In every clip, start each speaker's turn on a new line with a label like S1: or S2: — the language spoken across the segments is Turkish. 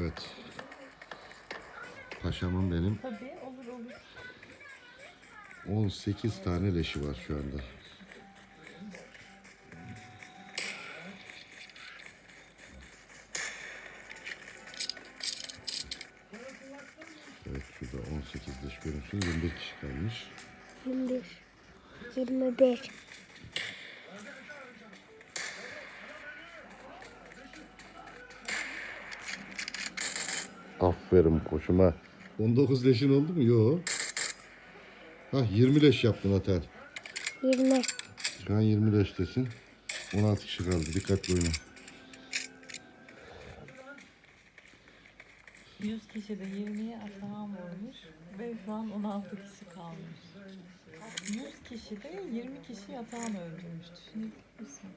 S1: Evet. Paşamın benim
S2: Tabii olur olur.
S1: 18 tane leşi var şu anda. Evet şurada 18 leş görünsün. 21 kişi kalmış.
S3: 21, 21.
S1: Aferin koşuma. 19 leşin oldu mu? Yok. Ha 20 leş yaptın Atel.
S3: 20.
S1: Şu an 20 leştesin. 16 kişi kaldı. Dikkatli oyna.
S2: 100 kişi de 20'ye atağım olmuş ve şu an 16 kişi kalmış. 100 kişi de 20 kişi atağım öldürmüş. Düşünebilir misin?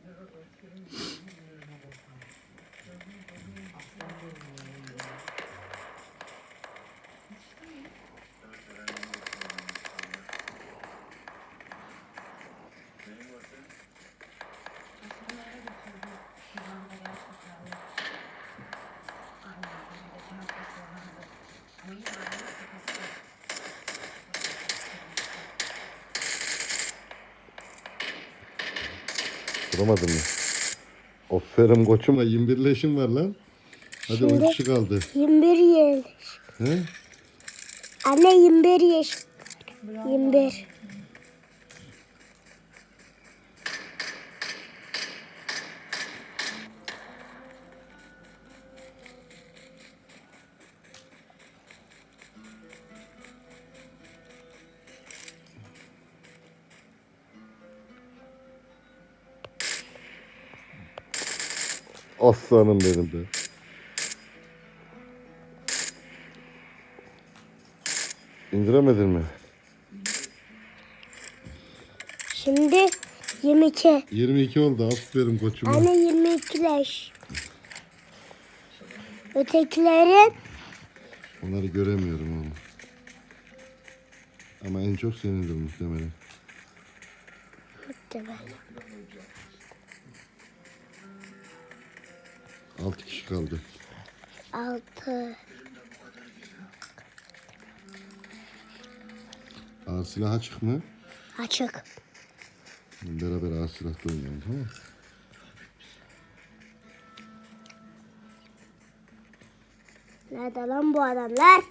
S1: Vuramadın mı? Aferin koçuma 21 leşin var lan. Hadi 10
S3: Şimdi-
S1: kişi kaldı.
S3: 21 yaş.
S1: He?
S3: Anne 21 yaş. 21.
S1: Aslanım benim de. İndiremedin mi?
S3: Şimdi 22.
S1: 22 oldu. Aferin koçuma.
S3: Anne 22 yaş. Ötekilerin
S1: Onları göremiyorum oğlum. Ama en çok senindir muhtemelen.
S3: muhtemelen.
S1: 6 kişi kaldı.
S3: 6.
S1: Ağır silah açık mı?
S3: Açık.
S1: Beraber ağır silahla oynayalım tamam mı?
S3: Nerede lan bu adamlar?